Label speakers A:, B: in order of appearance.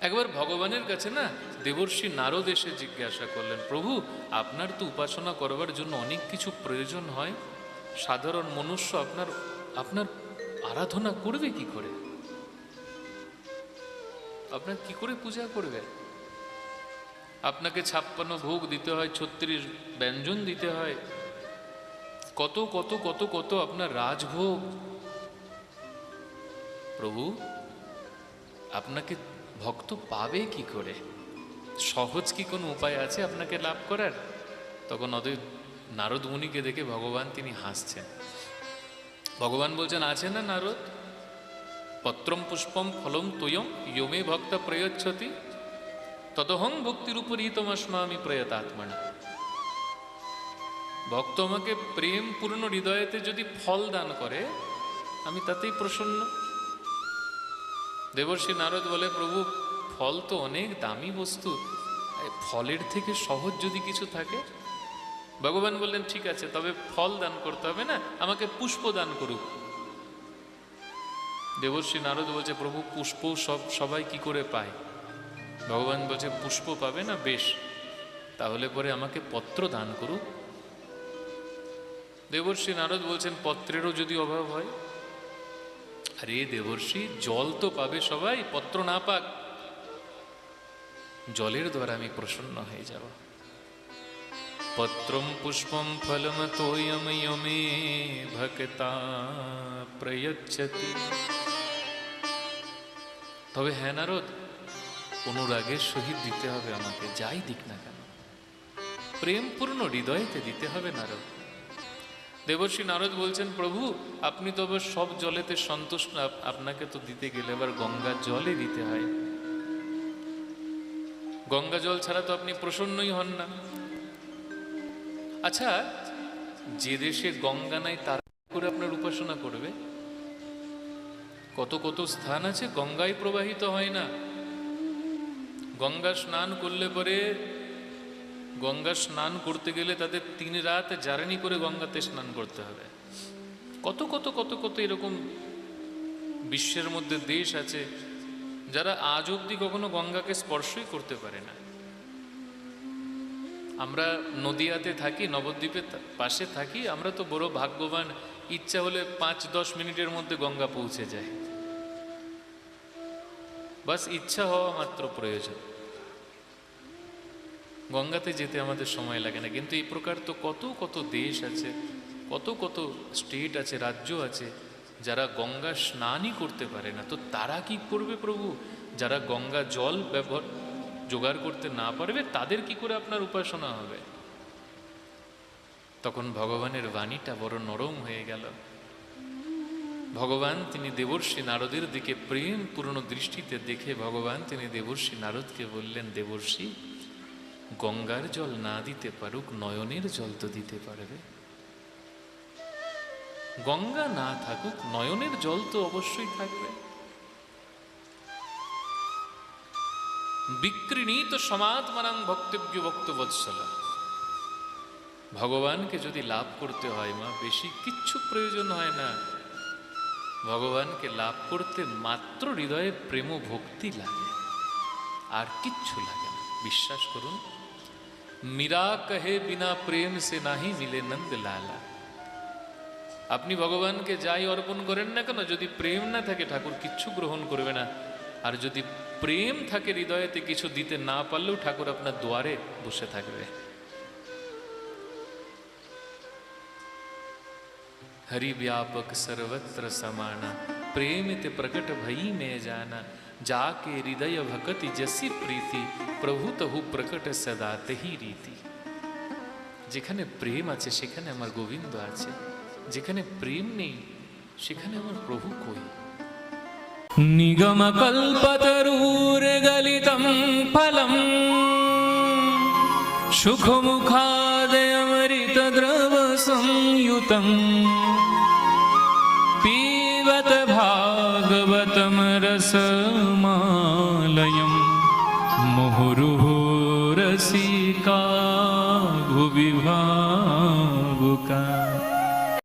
A: একবার ভগবানের কাছে না দেবর্ষি নারদ এসে জিজ্ঞাসা করলেন, প্রভু, আপনার তো উপাসনা করবার জন্য অনেক কিছু প্রয়োজন হয়। সাধারণ মনুষ্য আপনার আপনার আরাধনা করবে কি করে? আপনার কি করে পূজা করবে? আপনাকে ছাপ্পান্ন ভোগ দিতে হয়, ছত্রিশ ব্যঞ্জন দিতে হয়। কত কত কত কত আপনার রাজভোগ। প্রভু, আপনাকে ভক্ত পাবে কি করে? সহজ কি কোনো উপায় আছে আপনাকে লাভ করার? তখন অতএব নারদ মুনিকে দেখে ভগবান তিনি হাসছেন। ভগবান বলছেন, আছে না নারদ? পত্রম পুষ্পম ফলম তুয়ম ইয়মে ভক্ত প্রয়চ্ছতি। ততহং ভক্তির উপরই তোমাস্মামি প্রয়তাত্মনা। ভক্ত আমাকে প্রেম পূর্ণ হৃদয়েতে যদি ফল দান করে, আমি তাতেই প্রসন্ন। দেবর্ষী নারদ বলে, প্রভু, ফল তো অনেক দামি বস্তু। ফলের থেকে সহজ যদি কিছু থাকে? ভগবান বললেন, ঠিক আছে, তবে ফল দান করতে হবে না, আমাকে পুষ্প দান করুক। দেবর্ষী নারদ বলছে, প্রভু, পুষ্প সব, সবাই কি করে পায়? ভগবান বলছে, পুষ্প পাবে না, বেশ, তাহলে পরে আমাকে পত্র দান করুক। দেবর্ষী নারদ বলছেন, পত্রেরও যদি অভাব হয় আরে দেবর্ষী, জল তো পাবে সবাই, পত্র না পাক। জলের দ্বারা আমি প্রসন্ন হয়ে যাব। পত্রম পুষ্পম ফলম তোয়ম যমে ভক্তা প্রয়চ্ছতি। তবে হ্যাঁ নারদ অনুরাগের সহিত দিতে হবে আমাকে, যাই দিক না কেন। প্রেমপূর্ণ হৃদয়েতে দিতে হবে নারদ। দেবর্ষী নারদ বলছেন, প্রভু, আপনি তো আবার সব জলেতে সন্তুষ্ট। আপনাকে তো দিতে গেলে আবার গঙ্গা জলে দিতে হয়। গঙ্গা জল ছাড়া তো আপনি প্রসন্নই হন না। আচ্ছা যে দেশে গঙ্গা নাই, তারা করে আপনার উপাসনা করবে? কত কত স্থান আছে, গঙ্গায় প্রবাহিত হয় না। গঙ্গা স্নান করলে পরে গঙ্গা স্নান করতে গেলে তাদের তিন রাত জার্নি করে গঙ্গাতে স্নান করতে হবে। কত কত কত কত এরকম বিশ্বের মধ্যে দেশ আছে যারা আজ অবধি কখনো গঙ্গাকে স্পর্শই করতে পারে না। আমরা নদিয়াতে থাকি, নবদ্বীপের পাশে থাকি, আমরা তো বড় ভাগ্যবান, ইচ্ছা হলে পাঁচ, দশ মিনিটের মধ্যে গঙ্গা পৌঁছে যায় বাস ইচ্ছা হওয়া মাত্র প্রয়োজন। গঙ্গাতে যেতে আমাদের সময় লাগে না। কিন্তু এই প্রকার তো কত কত দেশ আছে, কত কত স্টেট আছে, রাজ্য আছে, যারা গঙ্গা স্নানই করতে পারে না। তো তারা কি করবে প্রভু? যারা গঙ্গা জল ব্যবহার, জোগাড় করতে না পারবে, তাদের কি করে আপনার উপাসনা হবে? তখন ভগবানের বাণীটা বড় নরম হয়ে গেল। ভগবান তিনি দেবর্ষী নারদের দিকে প্রেম পূর্ণ দৃষ্টিতে দেখে ভগবান তিনি দেবর্ষী নারদকে বললেন, দেবর্ষী গঙ্গার জল না দিতে পারুক, নয়নের জল তো দিতে পারবে। গঙ্গা না থাকুক, নয়নের জল তো অবশ্যই থাকবে। বিকৃণীত সমাত্মানাং ভক্তব্য ভক্ত বৎসল ভগবানকে যদি লাভ করতে হয় মা, বেশি কিচ্ছু প্রয়োজন হয় না। ভগবানকে লাভ করতে মাত্র হৃদয়ে প্রেম ভক্তি লাগে। আর কিচ্ছু লাগে না। বিশ্বাস করুন মীরা কহে বিনা প্রেম সে নাহি মিলে নন্দ লালা আপনি ভগবানকে যাই অর্পণ করেন না কেন যদি প্রেম না থাকে ঠাকুর কিচ্ছু গ্রহণ করবে না আর যদি প্রেম থাকে হৃদয়েতে কিছু দিতে না পারলেও ঠাকুর আপনার দুয়ারে বসে থাকবে हरि व्यापक सर्वत्र समाना प्रेमित प्रकट भई में जाना जाके हृदय भकति जसी प्रीति প্রভু তহু প্রকট সদা তেহি রীতি যেখানে প্রেম আছে সেখানে আমার গোবিন্দ আছে যেখানে প্রেম নেই সেখানে আমার প্রভু কই
B: निगमकल्पतरूर्गलितं फलम् सुखमुखादयमृतद्रवसंयुतम् पीबत भागवतं